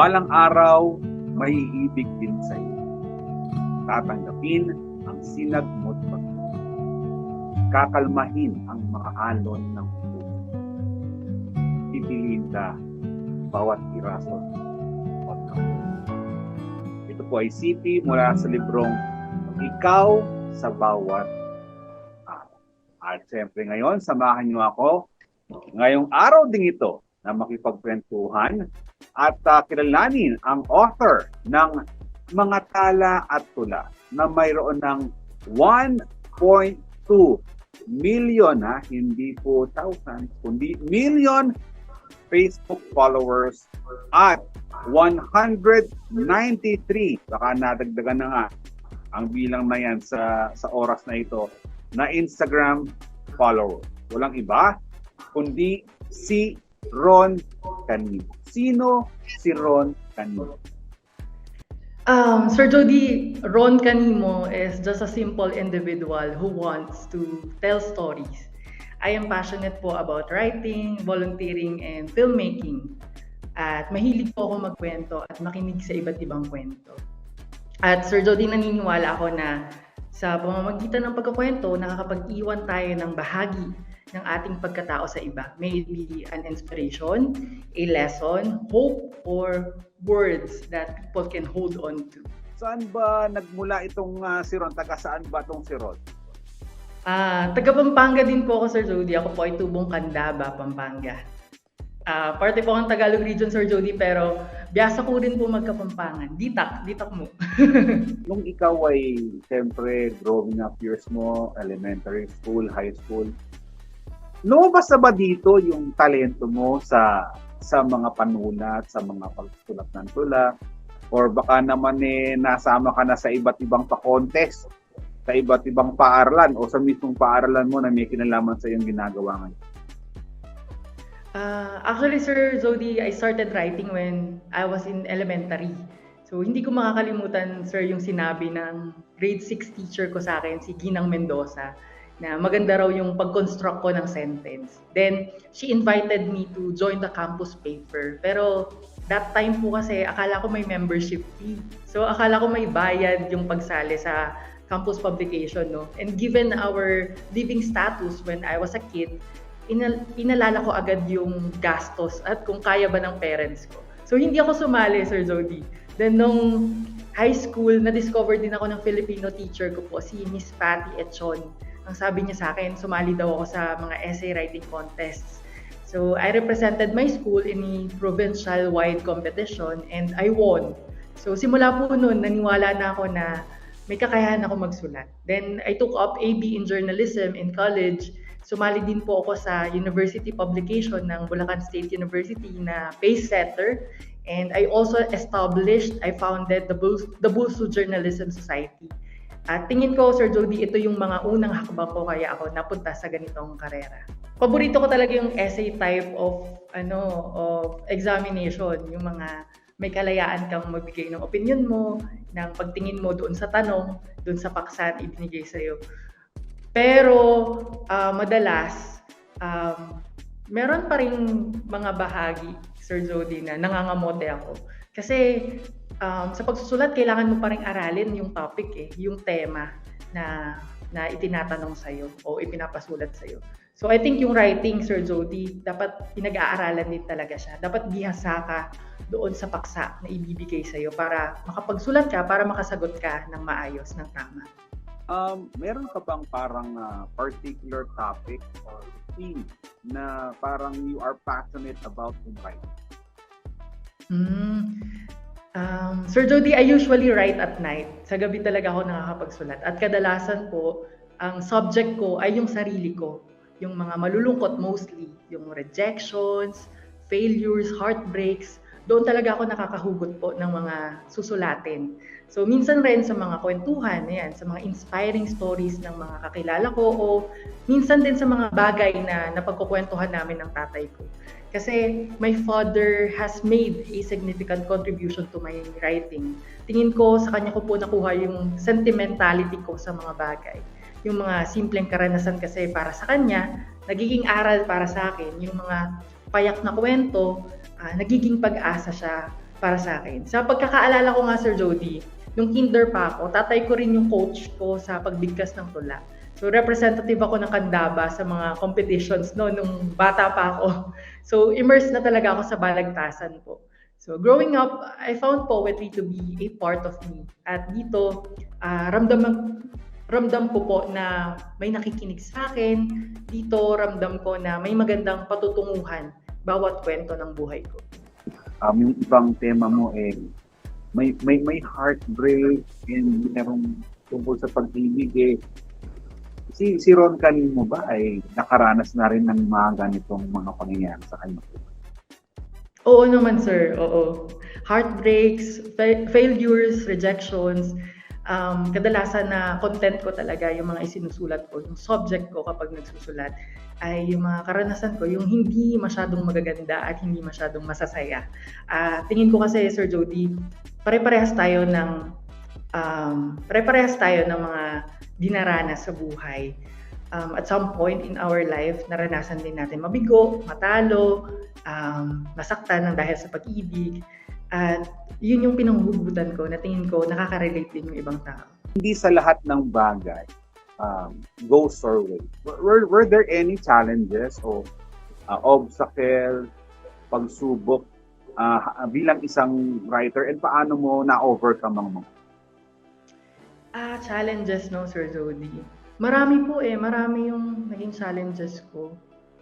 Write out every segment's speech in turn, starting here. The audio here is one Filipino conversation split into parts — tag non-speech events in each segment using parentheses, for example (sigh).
balang araw, may ibig din sa iyo. Tatanggapin ang sinag mo't pagkakas. Kakalmahin ang mga alon ng puso. Pipiliin ka bawat pagkakas. Ito po ay CP mula sa librong Ikaw sa Bawat Araw. At siyempre ngayon, samahan niyo ako ngayong araw ding ito na makipagkwentuhan at uh, kilalanin ang author ng mga tala at tula na mayroon ng 1.2 million ha, hindi po thousands, kundi million Facebook followers at 193 baka nadagdagan na nga ang bilang na yan sa, sa oras na ito na Instagram follower. Walang iba kundi si Ron Canino. Sino si Ron Canimo? Um, Sir Jody, Ron Canimo is just a simple individual who wants to tell stories. I am passionate po about writing, volunteering, and filmmaking. At mahilig po ako magkwento at makinig sa iba't ibang kwento. At Sir Jody, naniniwala ako na sa pamamagitan ng pagkakwento, nakakapag-iwan tayo ng bahagi ng ating pagkatao sa iba. May it be an inspiration, a lesson, hope, or words that people can hold on to. Saan ba nagmula itong uh, si Ron? Taga saan ba itong si Ron? Ah, uh, taga Pampanga din po ako, Sir Jody. Ako po ay tubong Candaba, Pampanga. Uh, parte po ang Tagalog region, Sir Jody, pero biyasa ko rin po magkapampangan. Ditak, ditak mo. (laughs) Nung ikaw ay, siyempre, growing up years mo, elementary school, high school, lumabas na ba dito yung talento mo sa sa mga panulat, sa mga pagsulat ng tula? Or baka naman eh, nasama ka na sa iba't ibang pa-contest, sa iba't ibang paaralan o sa mismong paaralan mo na may kinalaman sa iyong ginagawa ngayon? Uh, actually, Sir Zodi, I started writing when I was in elementary. So, hindi ko makakalimutan, sir, yung sinabi ng grade 6 teacher ko sa akin, si Ginang Mendoza na maganda raw yung pag-construct ko ng sentence. Then, she invited me to join the campus paper. Pero, that time po kasi, akala ko may membership fee. So, akala ko may bayad yung pagsali sa campus publication, no? And given our living status when I was a kid, inal- inalala ko agad yung gastos at kung kaya ba ng parents ko. So, hindi ako sumali, Sir Zodi. Then, nung high school, na-discover din ako ng Filipino teacher ko po, si Miss Patty Echon ang sabi niya sa akin, sumali daw ako sa mga essay writing contests. So, I represented my school in a provincial-wide competition and I won. So, simula po noon, naniwala na ako na may kakayahan ako magsulat. Then, I took up AB in journalism in college. Sumali din po ako sa university publication ng Bulacan State University na Pace Setter. And I also established, I founded the, Bul- the Bulsu Journalism Society at tingin ko, Sir Jody, ito yung mga unang hakbang ko kaya ako napunta sa ganitong karera. Paborito ko talaga yung essay type of ano of examination, yung mga may kalayaan kang magbigay ng opinion mo, ng pagtingin mo doon sa tanong, doon sa paksa na ibinigay sa iyo. Pero uh, madalas um, meron pa rin mga bahagi, Sir Jody, na nangangamote ako. Kasi um, sa pagsusulat, kailangan mo pa rin aralin yung topic eh, yung tema na na itinatanong sa iyo o ipinapasulat sa iyo. So I think yung writing, Sir Jody, dapat pinag-aaralan din talaga siya. Dapat bihasa ka doon sa paksa na ibibigay sa iyo para makapagsulat ka, para makasagot ka ng maayos, ng tama. Um, meron ka bang parang uh, particular topic or theme na parang you are passionate about in writing? Mm, Um, Sir Jody, I usually write at night. Sa gabi talaga ako nakakapagsulat. At kadalasan po, ang subject ko ay yung sarili ko. Yung mga malulungkot mostly. Yung rejections, failures, heartbreaks. Doon talaga ako nakakahugot po ng mga susulatin. So minsan rin sa mga kwentuhan, yan, sa mga inspiring stories ng mga kakilala ko o minsan din sa mga bagay na napagkukwentuhan namin ng tatay ko. Kasi my father has made a significant contribution to my writing. Tingin ko sa kanya ko po nakuha yung sentimentality ko sa mga bagay. Yung mga simpleng karanasan kasi para sa kanya, nagiging aral para sa akin. Yung mga payak na kwento, uh, nagiging pag-asa siya para sa akin. Sa pagkakaalala ko nga, Sir Jody, nung kinder pa ako, tatay ko rin yung coach ko sa pagbigkas ng tula. So, representative ako ng Kandaba sa mga competitions no, nung bata pa ako. (laughs) So, immersed na talaga ako sa balagtasan po. So, growing up, I found poetry to be a part of me. At dito, uh, ramdam, ramdam ko po na may nakikinig sa akin. Dito, ramdam ko na may magandang patutunguhan bawat kwento ng buhay ko. Um, yung ibang tema mo eh, may, may, may heartbreak and merong tungkol sa pag-ibig eh. Si, si Ron Kanin mo ba ay nakaranas na rin ng mga ganitong mga pangyayari sa kanya? Oo naman, sir. Oo. Heartbreaks, fa- failures, rejections. Um, kadalasan na content ko talaga, yung mga isinusulat ko, yung subject ko kapag nagsusulat, ay yung mga karanasan ko, yung hindi masyadong magaganda at hindi masyadong masasaya. Uh, tingin ko kasi, Sir Jody, pare-parehas tayo ng um, pare-parehas tayo ng mga dinaranas sa buhay um, at some point in our life, naranasan din natin mabigo, matalo, um, masaktan ng dahil sa pag-ibig. At yun yung pinanghugutan ko na tingin ko nakaka-relate din yung ibang tao. Hindi sa lahat ng bagay um, goes our way. Were, were there any challenges o uh, obstacle, pagsubok uh, bilang isang writer and paano mo na-overcome ang mga? Ah, challenges no, Sir Jody. Marami po eh, marami yung naging challenges ko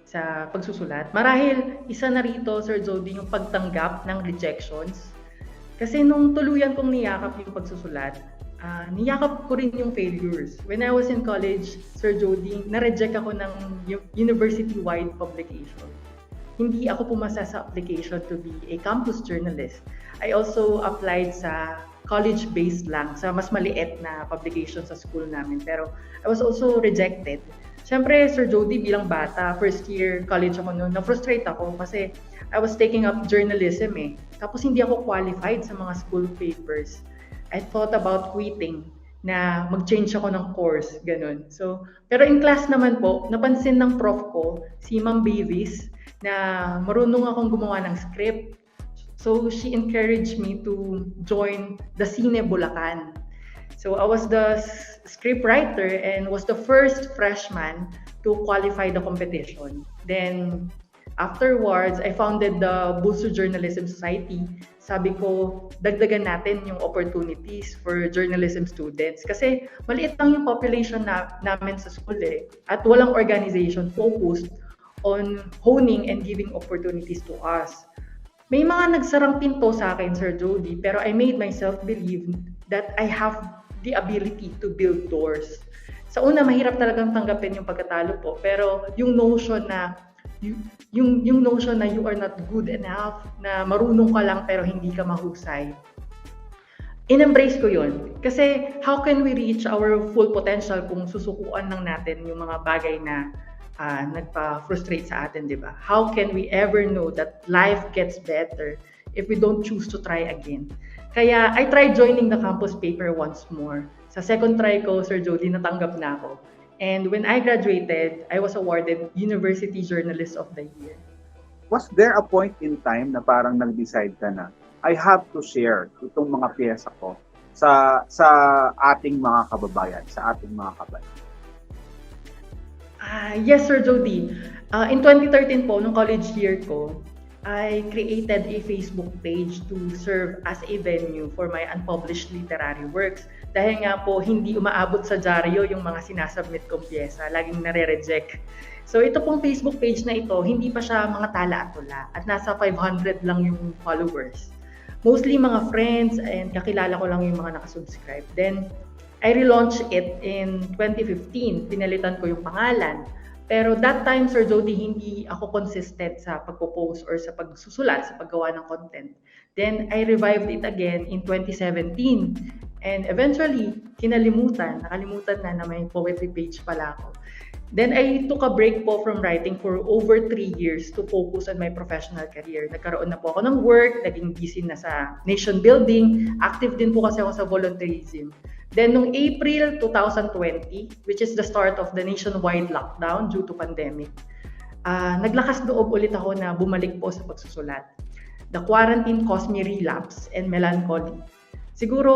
sa pagsusulat. Marahil isa na rito, Sir Jody, yung pagtanggap ng rejections. Kasi nung tuluyan kong niyakap yung pagsusulat, uh, niyakap ko rin yung failures. When I was in college, Sir Jody, na-reject ako ng university-wide publication. Hindi ako pumasa sa application to be a campus journalist. I also applied sa college-based lang sa mas maliit na publication sa school namin. Pero I was also rejected. Siyempre, Sir Jody, bilang bata, first year college ako noon, na-frustrate ako kasi I was taking up journalism eh. Tapos hindi ako qualified sa mga school papers. I thought about quitting na mag-change ako ng course, ganun. So, pero in class naman po, napansin ng prof ko, si Ma'am Bavis, na marunong akong gumawa ng script. So she encouraged me to join the Cine Bulacan. So I was the script writer and was the first freshman to qualify the competition. Then afterwards, I founded the Bulso Journalism Society. Sabi ko, dagdagan natin yung opportunities for journalism students. Kasi maliit lang yung population na, namin sa school eh. At walang organization focused on honing and giving opportunities to us. May mga nagsarang pinto sa akin, Sir Jody, pero I made myself believe that I have the ability to build doors. Sa una, mahirap talagang tanggapin yung pagkatalo po, pero yung notion na yung yung notion na you are not good enough, na marunong ka lang pero hindi ka mahusay. In-embrace ko yun. Kasi how can we reach our full potential kung susukuan lang natin yung mga bagay na uh, nagpa-frustrate sa atin, di ba? How can we ever know that life gets better if we don't choose to try again? Kaya I tried joining the campus paper once more. Sa second try ko, Sir Jody, natanggap na ako. And when I graduated, I was awarded University Journalist of the Year. Was there a point in time na parang nag-decide ka na, I have to share itong mga piyesa ko sa sa ating mga kababayan, sa ating mga kabayan? Uh, yes, Sir Jody. Uh, in 2013 po, nung college year ko, I created a Facebook page to serve as a venue for my unpublished literary works. Dahil nga po, hindi umaabot sa dyaryo yung mga sinasubmit kong pyesa. Laging nare-reject. So ito pong Facebook page na ito, hindi pa siya mga tala at tula. At nasa 500 lang yung followers. Mostly mga friends and kakilala ko lang yung mga nakasubscribe. Then, I relaunched it in 2015. Pinalitan ko yung pangalan. Pero that time, Sir Jody, hindi ako consistent sa pagpo-post or sa pagsusulat, sa paggawa ng content. Then, I revived it again in 2017. And eventually, kinalimutan, nakalimutan na na may poetry page pala ako. Then I took a break po from writing for over three years to focus on my professional career. Nagkaroon na po ako ng work, naging busy na sa nation building, active din po kasi ako sa volunteerism. Then, noong April 2020, which is the start of the nationwide lockdown due to pandemic, uh, naglakas loob ulit ako na bumalik po sa pagsusulat. The quarantine caused me relapse and melancholy. Siguro,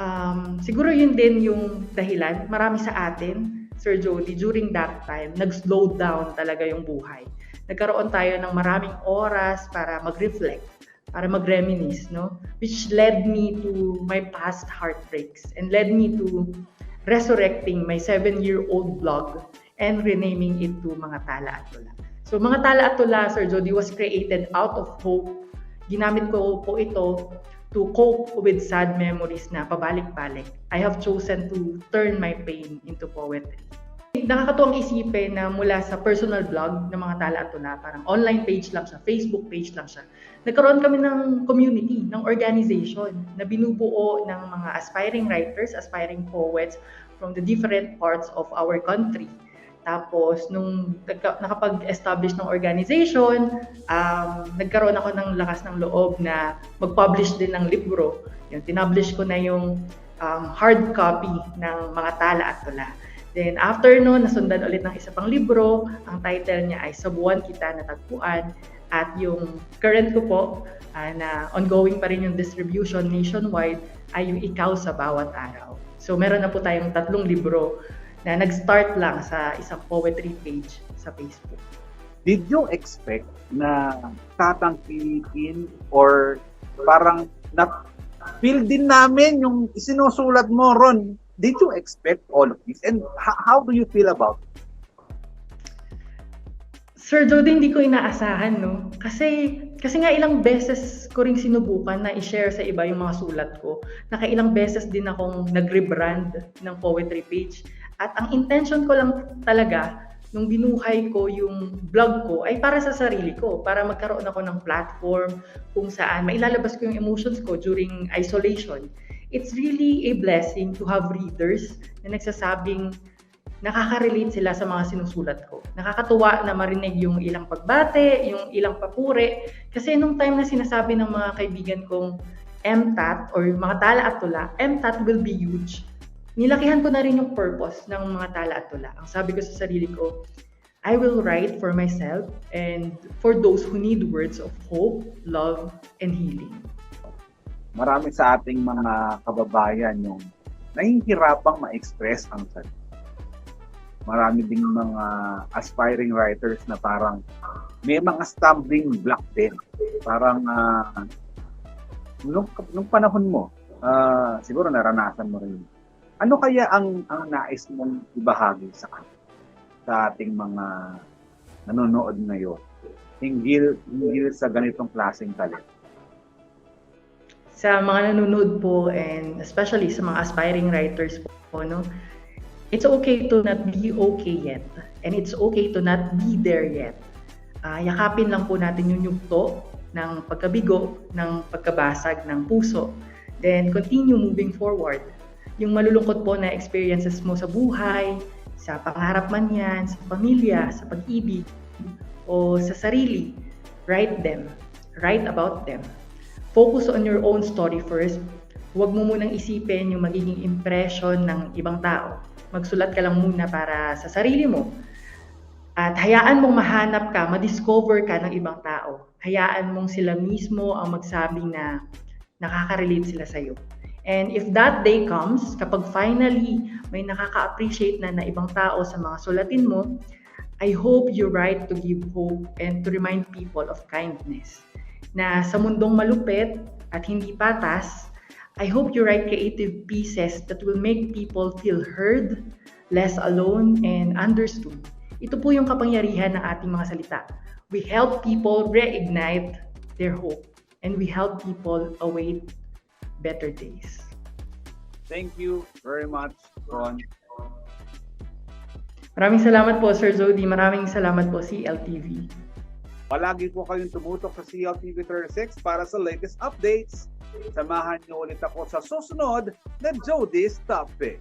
um, siguro yun din yung dahilan. Marami sa atin, Sir Jody, during that time, nag-slow down talaga yung buhay. Nagkaroon tayo ng maraming oras para mag-reflect, para mag-reminisce, no? Which led me to my past heartbreaks and led me to resurrecting my seven-year-old blog and renaming it to Mga Tala at Tula. So Mga Tala at Tula, Sir Jody, was created out of hope. Ginamit ko po ito to cope with sad memories na pabalik-balik. I have chosen to turn my pain into poetry. Nakakatuwang isipin na mula sa personal blog ng mga tala at tula, parang online page lang siya, Facebook page lang siya, nagkaroon kami ng community, ng organization na binubuo ng mga aspiring writers, aspiring poets from the different parts of our country. Tapos, nung nakapag-establish ng organization, um, nagkaroon ako ng lakas ng loob na mag-publish din ng libro. Yung tinablish ko na yung um, hard copy ng mga tala at tula. Then after no, nasundan ulit ng isa pang libro. Ang title niya ay Sa Buwan Kita Natagpuan. At yung current ko po, uh, na ongoing pa rin yung distribution nationwide, ay yung Ikaw sa Bawat Araw. So meron na po tayong tatlong libro na nag-start lang sa isang poetry page sa Facebook. Did you expect na tatangkikin or parang na feel din namin yung isinusulat mo Ron did you expect all of this? And how, how do you feel about it? Sir Jody, hindi ko inaasahan, no? Kasi, kasi nga ilang beses ko ring sinubukan na i-share sa iba yung mga sulat ko. Nakailang beses din akong nag-rebrand ng poetry page. At ang intention ko lang talaga, nung binuhay ko yung blog ko, ay para sa sarili ko. Para magkaroon ako ng platform kung saan mailalabas ko yung emotions ko during isolation it's really a blessing to have readers na nagsasabing nakaka-relate sila sa mga sinusulat ko. Nakakatuwa na marinig yung ilang pagbate, yung ilang papuri. Kasi nung time na sinasabi ng mga kaibigan kong MTAT or mga tala at tula, MTAT will be huge. Nilakihan ko na rin yung purpose ng mga tala at tula. Ang sabi ko sa sarili ko, I will write for myself and for those who need words of hope, love, and healing marami sa ating mga kababayan yung nahihirapang ma-express ang sarili. Marami ding mga aspiring writers na parang may mga stumbling block din. Parang uh, nung, nung panahon mo, uh, siguro naranasan mo rin. Ano kaya ang ang nais mong ibahagi sa sa ating mga nanonood ngayon hinggil, hinggil sa ganitong klaseng talent? Sa mga nanonood po and especially sa mga aspiring writers po, no? It's okay to not be okay yet. And it's okay to not be there yet. Uh, yakapin lang po natin yung yugto ng pagkabigo, ng pagkabasag ng puso. Then continue moving forward. Yung malulungkot po na experiences mo sa buhay, sa pangarap man yan, sa pamilya, sa pag-ibig, o sa sarili, write them. Write about them focus on your own story first. Huwag mo munang isipin yung magiging impression ng ibang tao. Magsulat ka lang muna para sa sarili mo. At hayaan mong mahanap ka, madiscover ka ng ibang tao. Hayaan mong sila mismo ang magsabi na nakaka-relate sila sa'yo. And if that day comes, kapag finally may nakaka-appreciate na na ibang tao sa mga sulatin mo, I hope you write to give hope and to remind people of kindness na sa mundong malupit at hindi patas, I hope you write creative pieces that will make people feel heard, less alone, and understood. Ito po yung kapangyarihan ng ating mga salita. We help people reignite their hope and we help people await better days. Thank you very much, Ron. Maraming salamat po, Sir Zodi. Maraming salamat po, CLTV. Palagi po kayong tumutok sa CLTV 36 para sa latest updates. Samahan niyo ulit ako sa susunod na Jody's Topic.